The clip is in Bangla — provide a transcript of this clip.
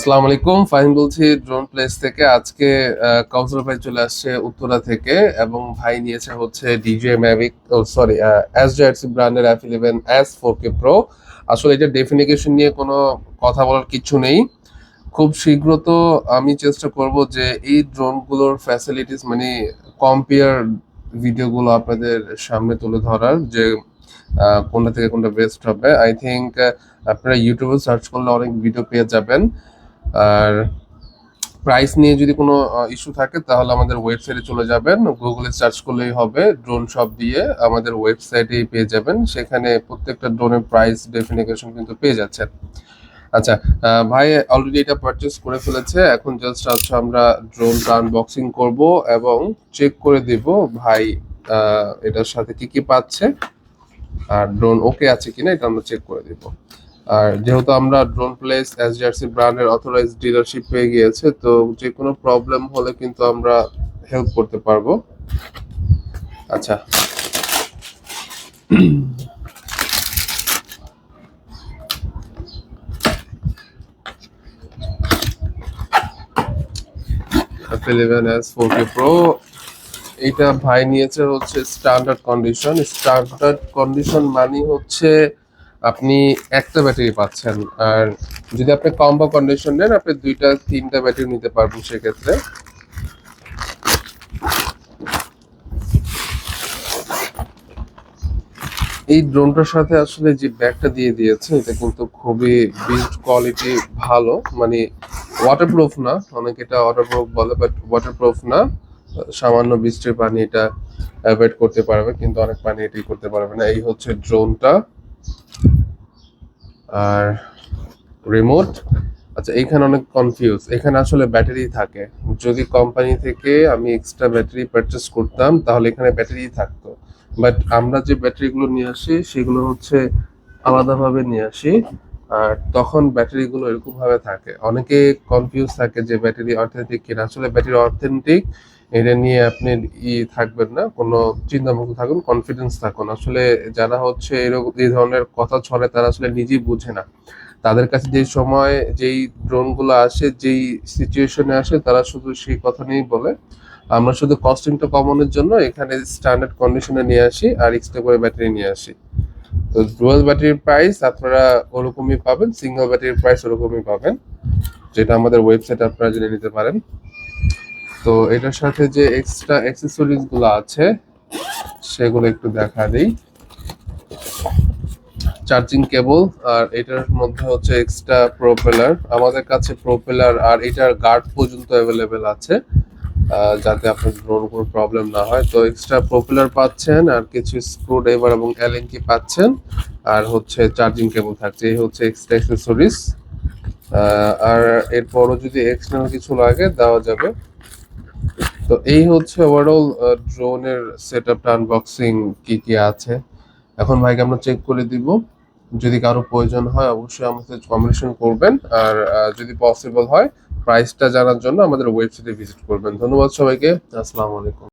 আসসালামু আলাইকুম। ফাহিম বলছি ড্রোন প্লেস থেকে আজকে কাউসার ভাই চলে আসছে উত্তরা থেকে এবং ভাই নিয়েছে হচ্ছে DJI Mavic oh sorry S JRC ব্র্যান্ডের F eleven S four K pro আসলে এটা ডেফিনিকেশন নিয়ে কোনো কথা বলার কিছু নেই। খুব শীঘ্র তো আমি চেষ্টা করব যে এই ড্রোনগুলোর ফ্যাসিলিটিস মানে কম্পেয়ার ভিডিওগুলো আপনাদের সামনে তুলে ধরার যে কোনটা থেকে কোনটা বেস্ট হবে। আই থিঙ্ক আপনারা ইউটিউবে সার্চ করলে অনেক ভিডিও পেয়ে যাবেন। আর প্রাইস নিয়ে যদি কোনো ইস্যু থাকে, তাহলে আমাদের ওয়েবসাইটে চলে যাবেন। গুগলে সার্চ করলেই হবে ড্রোন শপ দিয়ে আমাদের ওয়েবসাইটেই পেয়ে যাবেন। সেখানে প্রত্যেকটা ড্রোনের প্রাইস ডেফিনিকেশন কিন্তু পেয়ে যাচ্ছেন। আচ্ছা ভাই অলরেডি এটা পারচেস করে ফেলেছে। এখন জাস্ট হচ্ছে আমরা ড্রোনটা আনবক্সিং করব এবং চেক করে দিব ভাই এটার সাথে কি কি পাচ্ছে। আর ড্রোন ওকে আছে কিনা, এটা আমরা চেক করে দিব। আর যেহেতু আমরা ড্রোন প্লেস এসজিআরসি ব্র্যান্ডের অথরাইজ ডিলারশিপ পেয়ে গিয়েছে, তো যে কোনো প্রবলেম হলে কিন্তু আমরা হেল্প করতে পারব। আচ্ছা। Eleven S four K pro এইটা ভাই নিয়েছে হচ্ছে স্ট্যান্ডার্ড কন্ডিশন স্ট্যান্ডার্ড কন্ডিশন মানে হচ্ছে আপনি একটা ব্যাটারি পাচ্ছেন। আর যদি আপনি কম্বো কন্ডিশন নেন, আপনি দুইটা, তিনটা ব্যাটারি নিতে পারবেন সেক্ষেত্রে। এই ড্রোনটার সাথে আসলে যে ব্যাগটা দিয়ে দিয়েছে, এটা কিন্তু খুবই বিল্ড কোয়ালিটি ভালো। মানে ওয়াটারপ্রুফ না, অনেকে এটা ওয়াটারপ্রুফ বলে বাট ওয়াটারপ্রুফ না। সামান্য বৃষ্টির পানি এটা অ্যাভয়েড করতে পারবে, কিন্তু অনেক পানি এটি করতে পারবে না। এই হচ্ছে ড্রোনটা আর রিমোট আচ্ছা এখানে অনেক কনফিউজ এখানে আসলে ব্যাটারি থাকে। যদি কোম্পানি থেকে আমি এক্সট্রা ব্যাটারি পারচেস করতাম, তাহলে এখানে ব্যাটারি থাকতো। বাট আমরা যে ব্যাটারিগুলো নিয়ে আসি, সেগুলো হচ্ছে আলাদাভাবে নিয়ে আসি। আর তখন ব্যাটারিগুলো এরকমভাবে থাকে। অনেকে কনফিউজ থাকে যে ব্যাটারি অথেন্টিক কিনা। আসলে ব্যাটারি অথেন্টিক এটা নিয়ে আপনি ই থাকবেন না, কোনো চিন্তা মুক্ত থাকুন কনফিডেন্স থাকুন। আসলে যারা হচ্ছে এরকম এই ধরনের কথা ছড়ে তারা আসলে নিজেই বুঝে না। তাদের কাছে যেই সময় যেই ড্রোনগুলো আসে, যেই সিচুয়েশনে আসে, তারা শুধু সেই কথা নিয়েই বলে। আমরা শুধু কস্টিংটা কমানোর জন্য এখানে স্ট্যান্ডার্ড কন্ডিশনে নিয়ে আসি আর এক্সট্রা করে ব্যাটারি নিয়ে আসি। তো ডুয়াল ব্যাটারির প্রাইস আপনারা ওরকমই পাবেন সিঙ্গেল ব্যাটারির প্রাইস ওরকমই পাবেন, যেটা আমাদের ওয়েবসাইটে আপনারা জেনে নিতে পারেন। তো এটার সাথে যে এক্সট্রা অ্যাক্সেসরিজগুলো আছে, সেগুলো একটু দেখা দিই। চার্জিং কেবল আর এটার মধ্যে হচ্ছে এক্সট্রা প্রোপেলার আমাদের কাছে প্রোপেলার আর এটার গার্ড পর্যন্ত অ্যাভেলেবেল আছে যাতে আপনার ড্রোন কোনো প্রবলেম না হয়। তো এক্সট্রা প্রোপেলার পাচ্ছেন, আর কিছু স্ক্রু ড্রাইভার এবং এলএনকি পাচ্ছেন, আর হচ্ছে চার্জিং কেবল থাকছে। এই হচ্ছে এক্সট্রা অ্যাক্সেসরিজ আর এরপরও যদি এক্সটার্নাল কিছু লাগে, দেওয়া যাবে। তো এই হচ্ছে ওভারঅল ড্রোনের সেট আপটা আনবক্সিং কি কি আছে। এখন ভাইকে আমরা চেক করে দিব। যদি কারও প্রয়োজন হয়, অবশ্যই আমাদের কমিউনিকেশন করবেন। আর যদি পসিবল হয় প্রাইসটা জানার জন্য আমাদের ওয়েবসাইটে ভিজিট করবেন। ধন্যবাদ সবাইকে। আসসালামু আলাইকুম।